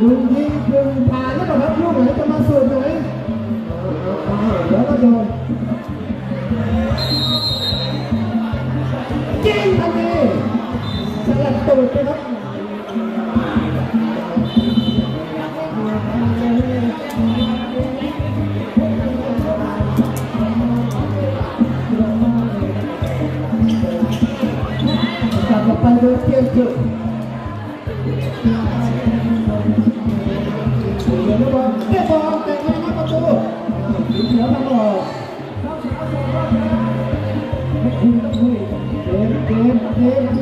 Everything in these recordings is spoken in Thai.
ดึงยิงดึงผ่านแล้วก็รับลูกไหนจะมาสูดไหนแล้วก็โดนยิงทันทีสลัดตูดไปครับกลับไปโดยเตรียมจุดเสีเ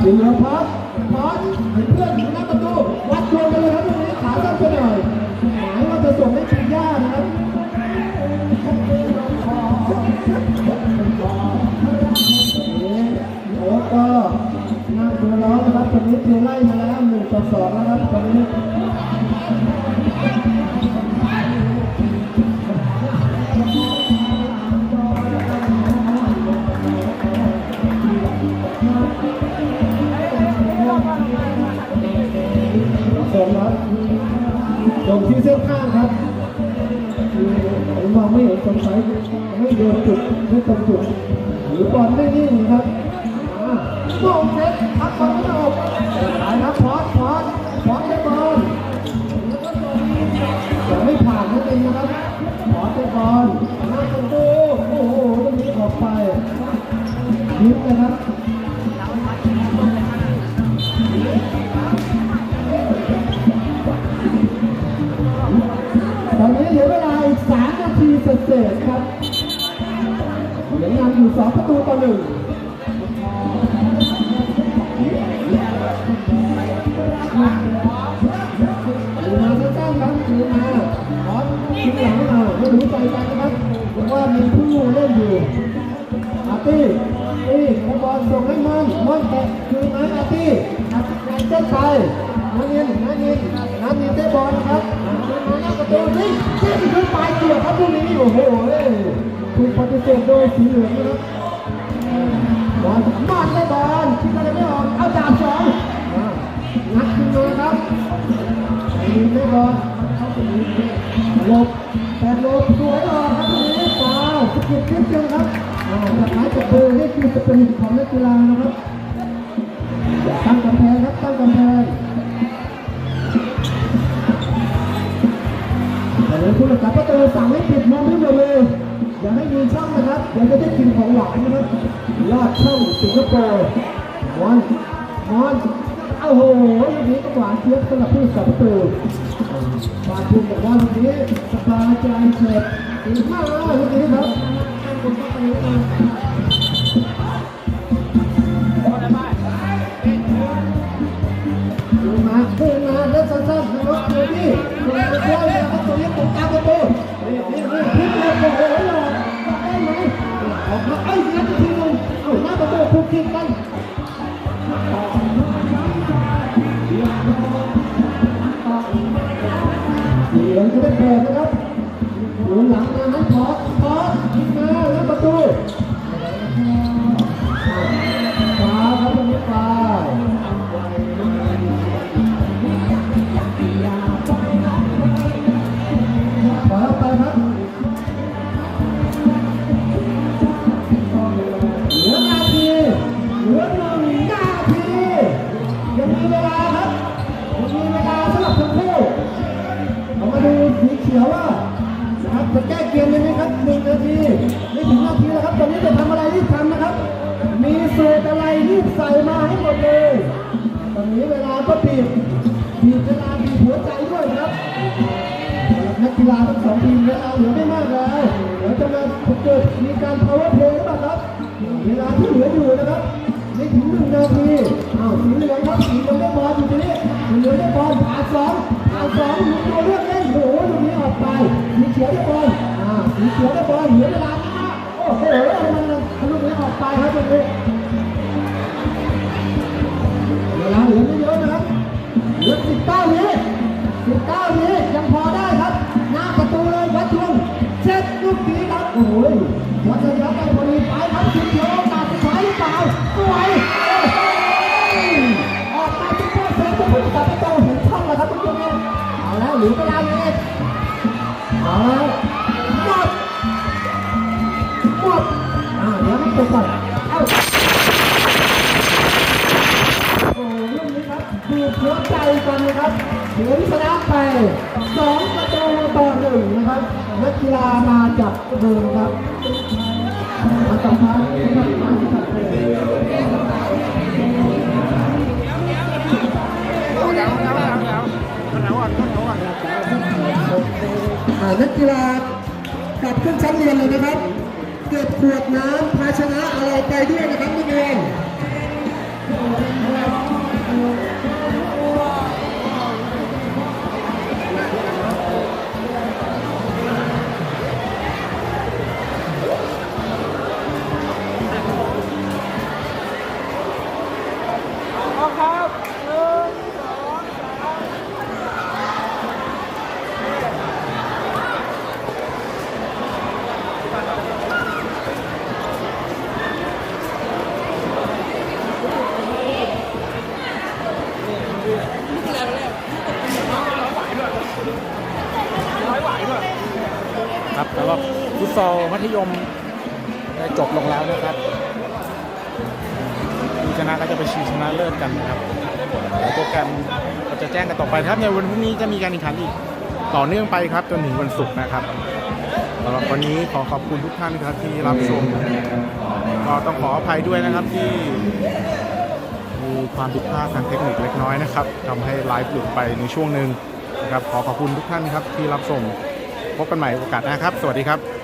เหลือพัสพัสเห็นเพื่อนอยู่หน้าประตูวัดดวงกันเลยครับตรงนี้ขาตั้งไปหน่อยหมายว่าจะส่งให้ชิงย่านะครับโอ้ก็นั่งดูน้องนะครับตอนนี้เทไล่มาแล้วหนึ่งต่อสองนะครับตอนนี้ เส้นข้างครับผมมองไม่เห็นสงสัยไม่โดนจุดไม่ตรงจุดหรือบอลไม่นิ่งครับอ่าโป่งเซ็ตพักบอลไม่ออกสายครับพอสพอสพอสได้บอลแต่ไม่ผ่านนั่นเองนะครับพอสได้บอลหน้าประโอ้โหตรงนี้ออกไปยิบนะครับ เศษครับเหลือนำอยู่2ประตูต่อหนึ่งดูมาสั้นๆครับดูมาขอทิ้งหลังอ่าไม่รู้ใจกันนะครับผมว่ามีผู้เล่นอยู่อาร์ตี้ตี้แล้วบอลส่งให้มันมันแตะคือไม้อาร์ตี้อาร์ตี้เส้นไปน้ำเงินน้ำเงินน้ำเงินได้บอลนะครับขึ้นมาหน้าประตูนี่ยิงขึ้นไป โอ้โหถูกปฏิเสธโดยสีเหลืองนะครับบอลมันได้บอลคิดอะไรไม่ออกเอาดาบสองอ่างัดขึ้นมาครับยิงได้บอลหลบแต่หลบสวยออกครับลูกนี้ฟาวล์สกิดนิดเดียวครับอ่าจากไม้จากมือนี่คือสปิริตของนักกีฬานะครับตั้งกำแพงครับตั้งกำแพง แต่เลยผู้รักษาประตูสั่งให้ปิดมุมทั้งหมดเลยอย่าให้มีช่องนะครับเดี๋ยวจะได้กินของหวานนะครับลอดช่องสิงคโปร์มอนมอนโอ้โหลูกนี้ก็หวานเทียบสำหรับผู้รักษาประตูฟาทุนบอกว่าลูกนี้สบายใจเฉยถึงห้าลูกนี้ครับ ตรงกลางประตูนี่นี่นี่พลิกเลยโอ้โหหลอกได้ไหมออกมาไอ้ยนัดทีนึงเอาหน้าประตูคุกทิ้งไปเหลืองจะได้เปิดนะครับหนุนหลังมาให้พอสพอสยิงมาหน้าประตู จะแก้เกมเลยไหมครับหนึ่งนาทีไม่ถึงนาทีแล้วครับตอนนี้จะทำอะไรรีบทำนะครับ มีสูตอะไรรีบใส่มาให้หมดเลยตอนนี้เวลาก็บีบบีบเวลาบีบหัวใจด้วยครับนักกีฬาทั้งสองทีมเวลาเหลือไม่มากแล้วเดี๋ยวจะมาเกิดมีการ power play หรือเปล่าครับ เวลาที่เหลืออยู่นะครับไม่ถึงหนึ่งนาทีอ้าวสีเหลืองครับสีเหลืองได้บอลอยู่ตรงนี้เหลืองได้บอลผ่านสองผ่านสองมีตัวเลือกได้ ขียวได้บอลอ่าสีเขียวได้บอลเหลือเวลาไม่มากโอ้โหมันทะลุนี้ออกไปครับตรงนี้เวลาเหลือไม่เยอะนะครับเหลือสิบเก้าวิสิบเก้าวิยังพอได้ครับ หน้าประตูเลยวัดทวงเช็ดลูกนี้ครับโอ้โหวัดระยะไปพอดีไปครับสีเขียวโอกาสสุดท้ายหรือเปล่าสวยออกมาเป็นเพื่อนเซฟจะพุ่งกลับไปโตเห็นช่องแล้วครับทุกคนเอาแล้วเหลือเวลาเลย กันนะครับเหลือชนะไปสองประตูต่อหนึ่งนะครับนักกีฬามาจากเดิมครับมาต่อไปนะครับอ่านักกีฬากลับขึ้นชั้นเรียนเลยนะครับ เก็บขวดน้ำภาชนะอะไรไปด้วยนะครับนักเรียน ซอลมัธยมได้จบลงแล้วนะครับผู้ชนะก็จะไปชิงชนะเลิศกันนะครับโปรแกรมก็จะแจ้งกันต่อไปครับในวันพรุ่งนี้จะมีการแข่งขันอีกต่อเนื่องไปครับจนถึงวันศุกร์นะครับสำหรับวันนี้ขอขอบคุณทุกท่านครับที่รับชมก็ต้องขออภัยด้วยนะครับที่มีความผิดพลาดทางเทคนิคเล็กน้อยนะครับทำให้ไลฟ์หลุดไปในช่วงหนึ่งนะครับขอขอบคุณทุกท่านครับที่รับชมพบกันใหม่โอกาสหน้าครับ สวัสดีครับ